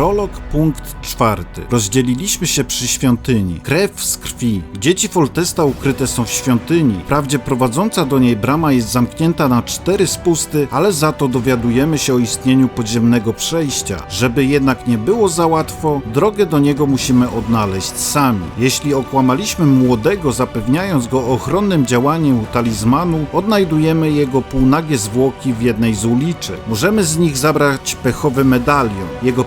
Prolog, punkt czwarty. Rozdzieliliśmy się przy świątyni. Krew z krwi. Dzieci Foltesta ukryte są w świątyni. Wprawdzie prowadząca do niej brama jest zamknięta na cztery spusty, ale za to dowiadujemy się o istnieniu podziemnego przejścia. Żeby jednak nie było za łatwo, drogę do niego musimy odnaleźć sami. Jeśli okłamaliśmy młodego, zapewniając go ochronnym działaniem talizmanu, odnajdujemy jego półnagie zwłoki w jednej z uliczek. Możemy z nich zabrać pechowy medalion. Jego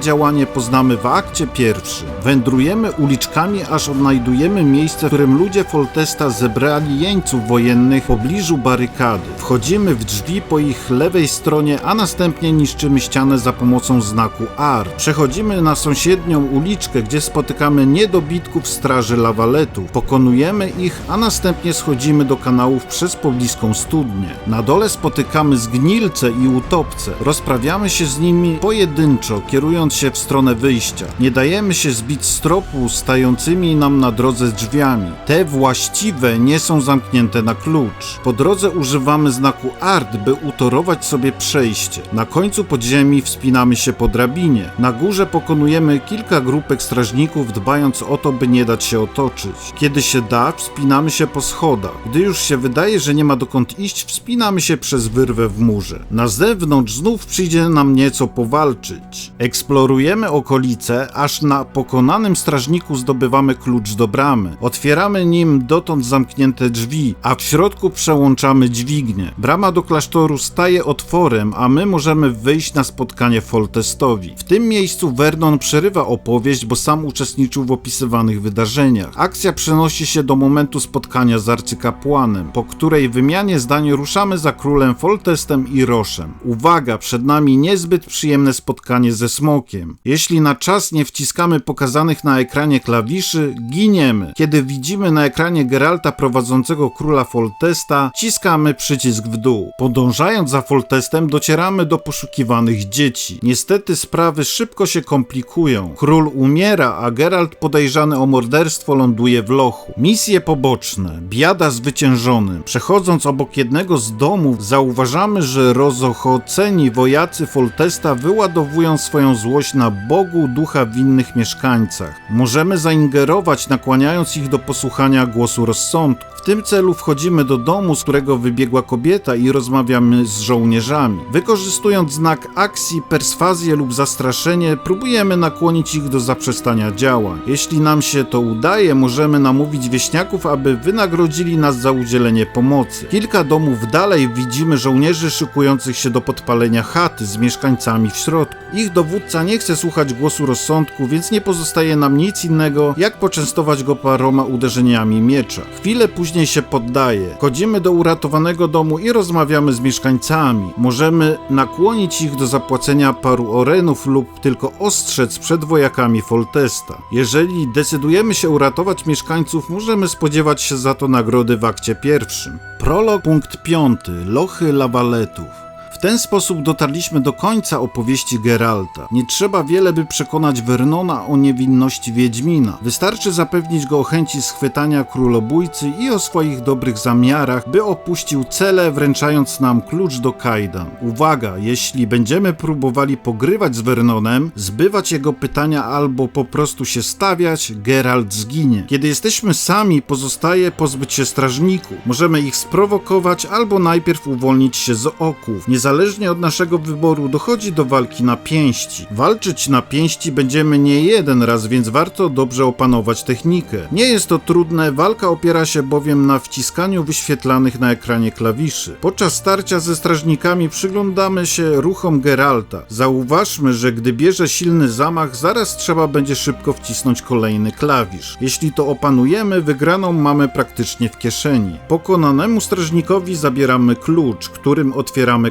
działanie poznamy w akcie pierwszym. Wędrujemy uliczkami, aż odnajdujemy miejsce, w którym ludzie Foltesta zebrali jeńców wojennych w pobliżu barykady. Wchodzimy w drzwi po ich lewej stronie, a następnie niszczymy ścianę za pomocą znaku R. Przechodzimy na sąsiednią uliczkę, gdzie spotykamy niedobitków straży lawaletów. Pokonujemy ich, a następnie schodzimy do kanałów przez pobliską studnię. Na dole spotykamy zgnilce i utopce. Rozprawiamy się z nimi pojedynczo, kierując się w stronę wyjścia. Nie dajemy się zbić z tropu stającymi nam na drodze drzwiami. Te właściwe nie są zamknięte na klucz. Po drodze używamy znaku ART, by utorować sobie przejście. Na końcu podziemi wspinamy się po drabinie. Na górze pokonujemy kilka grupek strażników, dbając o to, by nie dać się otoczyć. Kiedy się da, wspinamy się po schodach. Gdy już się wydaje, że nie ma dokąd iść, wspinamy się przez wyrwę w murze. Na zewnątrz znów przyjdzie nam nieco powalczyć. Eksplorujemy okolice, aż na pokonanym strażniku zdobywamy klucz do bramy. Otwieramy nim dotąd zamknięte drzwi, a w środku przełączamy dźwignię. Brama do klasztoru staje otworem, a my możemy wyjść na spotkanie Foltestowi. W tym miejscu Vernon przerywa opowieść, bo sam uczestniczył w opisywanych wydarzeniach. Akcja przenosi się do momentu spotkania z arcykapłanem, po której wymianie zdań ruszamy za królem Foltestem i Roszem. Uwaga, przed nami niezbyt przyjemne spotkanie ze smokiem. Jeśli na czas nie wciskamy pokazanych na ekranie klawiszy, giniemy. Kiedy widzimy na ekranie Geralta prowadzącego króla Foltesta, ciskamy przycisk w dół. Podążając za Foltestem, docieramy do poszukiwanych dzieci. Niestety sprawy szybko się komplikują. Król umiera, a Geralt podejrzany o morderstwo ląduje w lochu. Misje poboczne. Biada zwyciężony. Przechodząc obok jednego z domów, zauważamy, że rozochoceni wojacy Foltesta wyładowują swoją złość na Bogu ducha w innych mieszkańcach. Możemy zaingerować, nakłaniając ich do posłuchania głosu rozsądku. Tym celu wchodzimy do domu, z którego wybiegła kobieta i rozmawiamy z żołnierzami. Wykorzystując znak akcji, perswazję lub zastraszenie, próbujemy nakłonić ich do zaprzestania działań. Jeśli nam się to udaje, możemy namówić wieśniaków, aby wynagrodzili nas za udzielenie pomocy. Kilka domów dalej widzimy żołnierzy szykujących się do podpalenia chaty z mieszkańcami w środku. Ich dowódca nie chce słuchać głosu rozsądku, więc nie pozostaje nam nic innego, jak poczęstować go paroma uderzeniami miecza. Chwilę później się poddaje. Chodzimy do uratowanego domu i rozmawiamy z mieszkańcami. Możemy nakłonić ich do zapłacenia paru orenów lub tylko ostrzec przed wojakami Foltesta. Jeżeli decydujemy się uratować mieszkańców, możemy spodziewać się za to nagrody w akcie pierwszym. Prolog punkt piąty. Lochy lawaletów. Ten sposób dotarliśmy do końca opowieści Geralta. Nie trzeba wiele, by przekonać Vernona o niewinności Wiedźmina. Wystarczy zapewnić go o chęci schwytania królobójcy i o swoich dobrych zamiarach, by opuścił cele, wręczając nam klucz do Kajdan. Uwaga, jeśli będziemy próbowali pogrywać z Vernonem, zbywać jego pytania albo po prostu się stawiać, Geralt zginie. Kiedy jesteśmy sami, pozostaje pozbyć się strażników. Możemy ich sprowokować albo najpierw uwolnić się z oków. Niezależnie od naszego wyboru dochodzi do walki na pięści. Walczyć na pięści będziemy nie jeden raz, więc warto dobrze opanować technikę. Nie jest to trudne, walka opiera się bowiem na wciskaniu wyświetlanych na ekranie klawiszy. Podczas starcia ze strażnikami przyglądamy się ruchom Geralta. Zauważmy, że gdy bierze silny zamach, zaraz trzeba będzie szybko wcisnąć kolejny klawisz. Jeśli to opanujemy, wygraną mamy praktycznie w kieszeni. Pokonanemu strażnikowi zabieramy klucz, którym otwieramy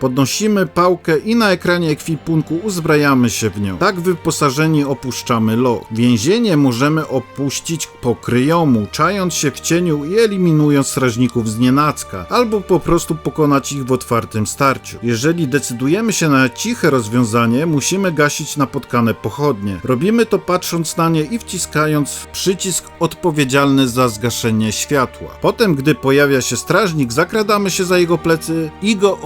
Podnosimy pałkę i na ekranie ekwipunku uzbrajamy się w nią. Tak wyposażeni opuszczamy loch. Więzienie możemy opuścić po kryjomu, czając się w cieniu i eliminując strażników z nienacka, albo po prostu pokonać ich w otwartym starciu. Jeżeli decydujemy się na ciche rozwiązanie, musimy gasić napotkane pochodnie. Robimy to patrząc na nie i wciskając przycisk odpowiedzialny za zgaszenie światła. Potem, gdy pojawia się strażnik, zakradamy się za jego plecy i go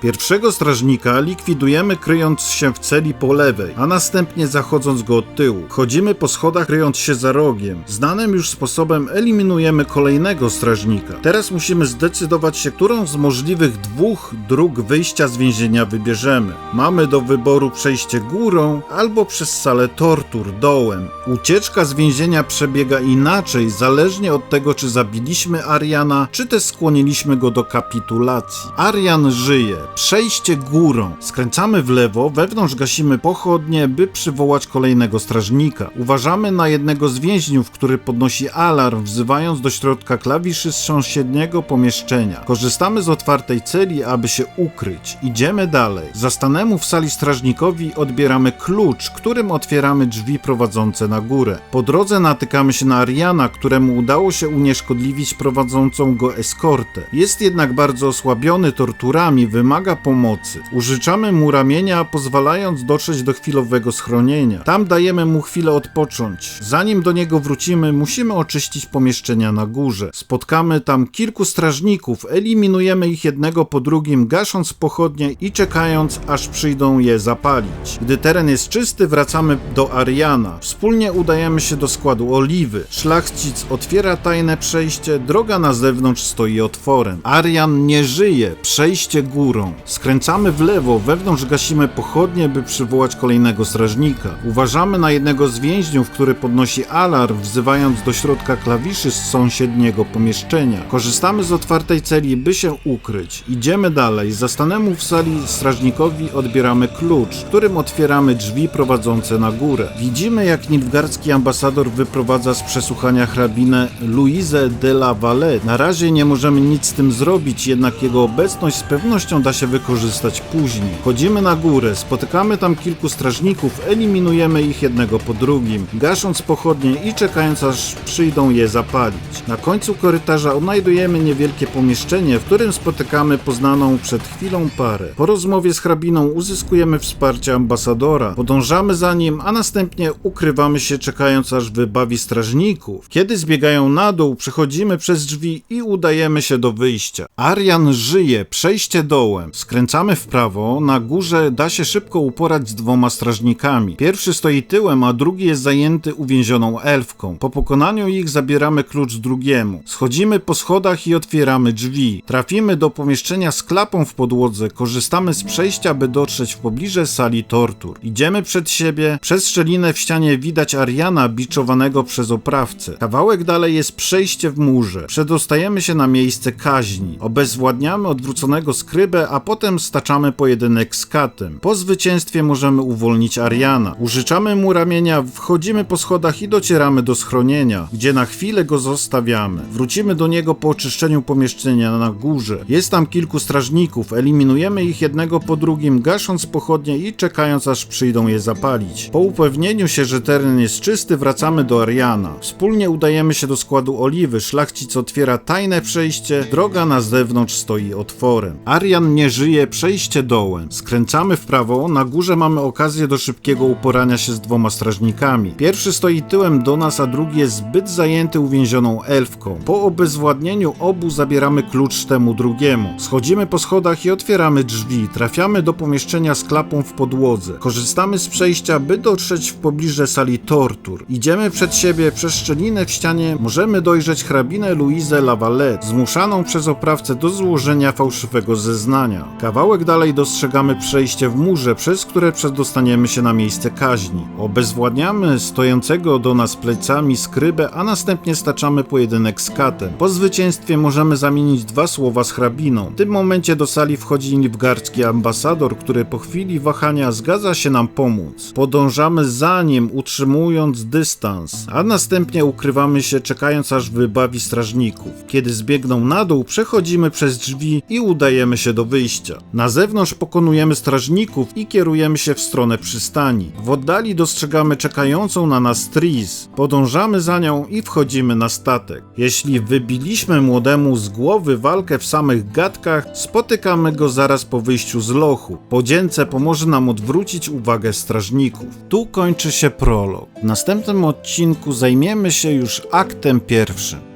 Pierwszego strażnika likwidujemy kryjąc się w celi po lewej, a następnie zachodząc go od tyłu. Chodzimy po schodach kryjąc się za rogiem. Znanym już sposobem eliminujemy kolejnego strażnika. Teraz musimy zdecydować się, którą z możliwych dwóch dróg wyjścia z więzienia wybierzemy. Mamy do wyboru przejście górą albo przez salę tortur dołem. Ucieczka z więzienia przebiega inaczej, zależnie od tego, czy zabiliśmy Ariana, czy też skłoniliśmy go do kapitulacji. Arian żyje. Przejście górą. Skręcamy w lewo, wewnątrz gasimy pochodnie, by przywołać kolejnego strażnika. Uważamy na jednego z więźniów, który podnosi alarm, wzywając do środka klawiszy z sąsiedniego pomieszczenia. Korzystamy z otwartej celi, aby się ukryć. Idziemy dalej. Zastanemu w sali strażnikowi odbieramy klucz, którym otwieramy drzwi prowadzące na górę. Po drodze natykamy się na Ariana, któremu udało się unieszkodliwić prowadzącą go eskortę. Jest jednak bardzo osłabiony torturami, wymaga pomocy. Użyczamy mu ramienia, pozwalając dotrzeć do chwilowego schronienia. Tam dajemy mu chwilę odpocząć. Zanim do niego wrócimy, musimy oczyścić pomieszczenia na górze. Spotkamy tam kilku strażników, eliminujemy ich jednego po drugim, gasząc pochodnie i czekając, aż przyjdą je zapalić. Gdy teren jest czysty, wracamy do Ariana. Wspólnie udajemy się do składu oliwy. Szlachcic otwiera tajne przejście, droga na zewnątrz stoi otworem. Arian nie żyje, przejście górą. Skręcamy w lewo, wewnątrz gasimy pochodnie, by przywołać kolejnego strażnika. Uważamy na jednego z więźniów, który podnosi alarm, wzywając do środka klawiszy z sąsiedniego pomieszczenia. Korzystamy z otwartej celi, by się ukryć. Idziemy dalej. Zastanemu w sali strażnikowi odbieramy klucz, którym otwieramy drzwi prowadzące na górę. Widzimy, jak nilfgardzki ambasador wyprowadza z przesłuchania hrabinę Louise de la Valette. Na razie nie możemy nic z tym zrobić, jednak jego obecność z pewnością da się wykorzystać później. Chodzimy na górę, spotykamy tam kilku strażników, eliminujemy ich jednego po drugim, gasząc pochodnie i czekając aż przyjdą je zapalić. Na końcu korytarza odnajdujemy niewielkie pomieszczenie, w którym spotykamy poznaną przed chwilą parę. Po rozmowie z hrabiną uzyskujemy wsparcie ambasadora, podążamy za nim, a następnie ukrywamy się czekając aż wybawi strażników. Kiedy zbiegają na dół, przechodzimy przez drzwi i udajemy się do wyjścia. Arian żyje, przejście dołem. Skręcamy w prawo, na górze da się szybko uporać z dwoma strażnikami. Pierwszy stoi tyłem, a drugi jest zajęty uwięzioną elfką. Po pokonaniu ich zabieramy klucz drugiemu. Schodzimy po schodach i otwieramy drzwi. Trafimy do pomieszczenia z klapą w podłodze, korzystamy z przejścia, by dotrzeć w pobliże sali tortur. Idziemy przed siebie, przez szczelinę w ścianie widać Ariana biczowanego przez oprawcę. Kawałek dalej jest przejście w murze. Przedostajemy się na miejsce kaźni. Obezwładniamy odwróconego skrybę, a potem staczamy pojedynek z katem. Po zwycięstwie możemy uwolnić Ariana. Użyczamy mu ramienia, wchodzimy po schodach i docieramy do schronienia, gdzie na chwilę go zostawiamy. Wrócimy do niego po oczyszczeniu pomieszczenia na górze. Jest tam kilku strażników, eliminujemy ich jednego po drugim, gasząc pochodnie i czekając aż przyjdą je zapalić. Po upewnieniu się, że teren jest czysty, wracamy do Ariana. Wspólnie udajemy się do składu oliwy, szlachcic otwiera tajne przejście, droga na zewnątrz stoi otworem. Arian nie żyje, przejście dołem. Skręcamy w prawo, na górze mamy okazję do szybkiego uporania się z dwoma strażnikami. Pierwszy stoi tyłem do nas, a drugi jest zbyt zajęty uwięzioną elfką. Po obezwładnieniu obu zabieramy klucz temu drugiemu. Schodzimy po schodach i otwieramy drzwi. Trafiamy do pomieszczenia z klapą w podłodze. Korzystamy z przejścia, by dotrzeć w pobliże sali tortur. Idziemy przed siebie, przez szczelinę w ścianie możemy dojrzeć hrabinę Louise Lavalette, zmuszaną przez oprawcę do złożenia fałszywego zeznania. Kawałek dalej dostrzegamy przejście w murze, przez które przedostaniemy się na miejsce kaźni. Obezwładniamy stojącego do nas plecami skrybę, a następnie staczamy pojedynek z katem. Po zwycięstwie możemy zamienić dwa słowa z hrabiną. W tym momencie do sali wchodzi nilfgaardzki ambasador, który po chwili wahania zgadza się nam pomóc. Podążamy za nim, utrzymując dystans, a następnie ukrywamy się czekając aż wybawi strażników. Kiedy zbiegną na dół, przechodzimy przez drzwi i udajemy się do wyjścia. Na zewnątrz pokonujemy strażników i kierujemy się w stronę przystani. W oddali dostrzegamy czekającą na nas Tris. Podążamy za nią i wchodzimy na statek. Jeśli wybiliśmy młodemu z głowy walkę w samych gadkach, spotykamy go zaraz po wyjściu z lochu. Podzięce pomoże nam odwrócić uwagę strażników. Tu kończy się prolog. W następnym odcinku zajmiemy się już aktem pierwszym.